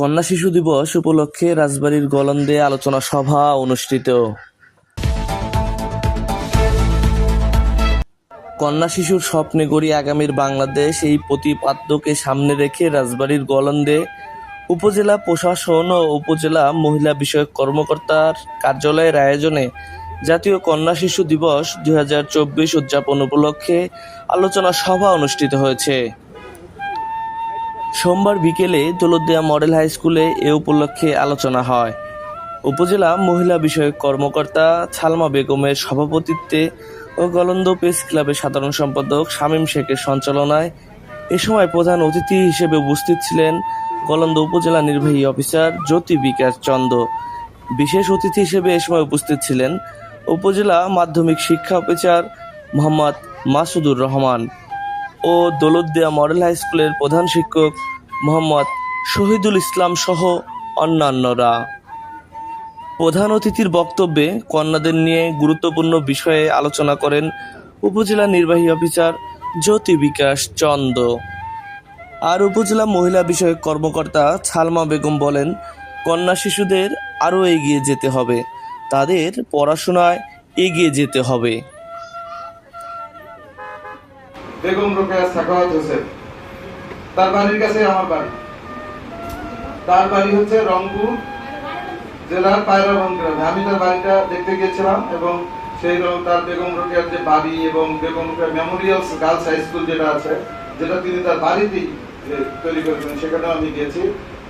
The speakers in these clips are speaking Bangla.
কন্যা শিশু দিবস উপলক্ষে রাজবাড়ীর গলন্দে আলোচনা সভা অনুষ্ঠিত। কন্যা শিশুর স্বপ্নে গড়ি আগামীর বাংলাদেশ এই প্রতিপাদ্যকে সামনে রেখে রাজবাড়ীর গলন্দে উপজেলা প্রশাসন ও উপজেলা মহিলা বিষয়ক কর্মকর্তার কার্যালয়ের আয়োজনে জাতীয় কন্যা শিশু দিবস দুই হাজার চব্বিশ উদযাপন উপলক্ষে আলোচনা সভা অনুষ্ঠিত হয়েছে। সোমবার বিকেলে দৌলতদিয়া মডেল হাই স্কুলে এ উপলক্ষে আলোচনা হয়। উপজেলা মহিলা বিষয়ক কর্মকর্তা ছালমা বেগমের সভাপতিত্বে ও গলন্দ প্রেস ক্লাবের সাধারণ সম্পাদক শামীম শেখের সঞ্চালনায় এ সময় প্রধান অতিথি হিসেবে উপস্থিত ছিলেন গলন্দ উপজেলা নির্বাহী অফিসার জ্যোতি বিকাশ চন্দ। বিশেষ অতিথি হিসেবে এ সময় উপস্থিত ছিলেন উপজেলা মাধ্যমিক শিক্ষা অফিসার মোহাম্মদ মাসুদুর রহমান। ও দৌলতদিয়া মডেল হাই স্কুলের প্রধান শিক্ষক মোহাম্মদ শহীদুল ইসলাম সহ অন্যান্যরা। প্রধান অতিথির বক্তব্যে কন্যাদের নিয়ে গুরুত্বপূর্ণ বিষয়ে আলোচনা করেন উপজেলা নির্বাহী অফিসার জ্যোতি বিকাশ চন্দ। আর উপজেলা মহিলা বিষয়ক কর্মকর্তা ছালমা বেগম বলেন, কন্যা শিশুদের আরও এগিয়ে যেতে হবে। তাদের পড়াশোনায় এগিয়ে যেতে হবে। বেগম রোকেয়া সাখাওয়াত হোসেন। তার বাড়ির কাছে আমার বাড়ি। তার বাড়ি হচ্ছে রংপুর জেলার পায়রাবন গ্রামে। আমি তার বাড়িটা দেখতে গিয়েছিলাম এবং সেই তার বেগম রোকেয়ার যে বাড়ি এবং Begum Rokeya memorial girls high school যেটা আছে, যেটা তিনি তার বাড়িতেই তৈরি করেছেন সেখানেও আমি গিয়েছি।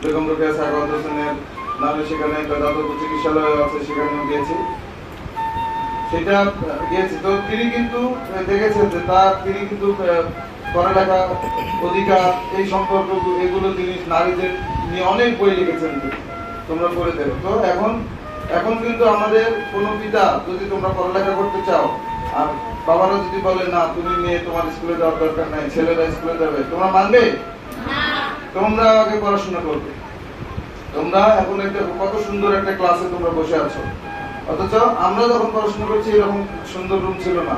বেগম রোকেয়া সাখাওয়াত হোসেনের নামে সেখানে একটা দাতব্য চিকিৎসালয় আছে, সেখানেও গিয়েছি। সেটা গিয়েছি তো তিনি কিন্তু দেখেছেন যে তার তিনি কিন্তু পড়ালেখা অধিকার এই সম্পর্ক এগুলো তিনি নারীদের নিয়ে অনেক বই লিখেছেন তোমরা পড়ে দেবে তো এখন এখন কিন্তু আমাদের কোনো পিতা যদি তোমরা পড়ালেখা করতে চাও আর বাবারা যদি বলে না তুমি মেয়ে তোমার স্কুলে যাওয়ার দরকার নাই ছেলেরা স্কুলে যাবে তোমরা মানবে? তোমরা আগে পড়াশোনা করবে। তোমরা এখন একটা কত সুন্দর একটা ক্লাসে তোমরা বসে আছো। অথচ আমরা যখন পড়াশোনা করছি, এরকম সুন্দর রুম ছিল না।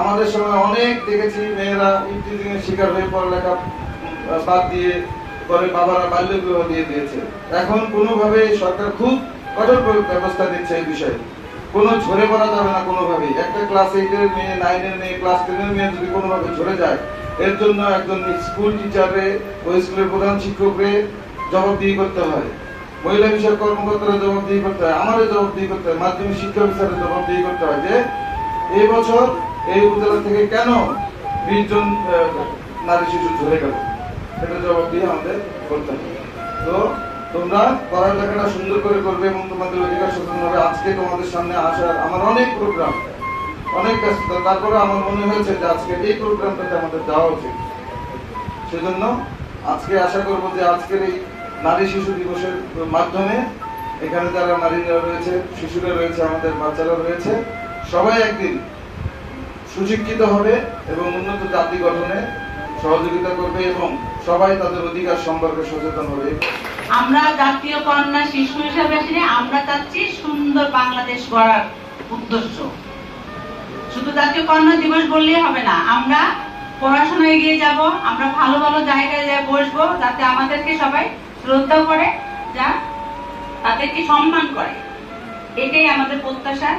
আমাদের সময় অনেক দেখেছি মেয়েরা ইফটিজিং এর শিকার হয়ে পড়ালেখা বাদ দিয়ে পরে বাবারা বাল্য বিবাহ দিয়ে দিয়েছে। এখন কোনোভাবে সরকার খুব কঠোর ব্যবস্থা দিচ্ছে এই বিষয়ে। কোনো ঝরে পড়া যাবে না কোনোভাবেই। একটা ক্লাস এইটের মেয়ে নাইনের মেয়ে ক্লাস টেনের মেয়ে যদি কোনোভাবে ঝরে যায়, এর জন্য একজন স্কুল টিচারে ওই স্কুলের প্রধান শিক্ষকরে জবাবদিহি করতে হয়। মহিলা বিষয়ক কর্মকর্তারা জবাবদিহি করতে হয়, আমারও জবাবদিহি করতে হয়, মাধ্যমিক শিক্ষা অফিসারের জবাবদিহি করতে হয় যে, এই বছর এই উপজেলা থেকে কেন বিশ জন নারী শিশু ঝরে গেল? সেটা জবাবদিহি আমাদের করতে হবে। তো তোমরা পড়ালেখাটা সুন্দর করে করবে এবং তোমাদের অধিকার সচেতন হবে। আজকে তোমাদের সামনে আসার আমার অনেক প্রোগ্রাম অনেক ব্যস্ততা। তারপরে আমার মনে হয়েছে যে আজকে এই প্রোগ্রামটাতে আমাদের যাওয়া উচিত। সেজন্য আজকে আশা করব যে আজকের এই নারী শিশু দিবসের মাধ্যমে এখানে যারা নারীরা রয়েছে, শিশুরা রয়েছে, আমাদের বাচ্চারা রয়েছে, সবাই একদিন সুশিক্ষিত হবে এবং উন্নত জাতি গঠনে সহযোগিতা করবে এবং সবাই তাদের অধিকার সম্পর্কে সচেতন হবে। আমরা জাতীয় কন্যা শিশু হিসাবে আসলে আমরা চাচ্ছি সুন্দর বাংলাদেশ গড়ার উদ্দেশ্য। শুধু জাতীয় কন্যা দিবস বললেই হবে না, আমরা পড়াশোনা এগিয়ে যাব, আমরা ভালো ভালো জায়গায় বসবো, যাতে আমাদেরকে সবাই শ্রদ্ধা করে যা তাদেরকে সম্মান করে। এটাই আমাদের প্রত্যাশা।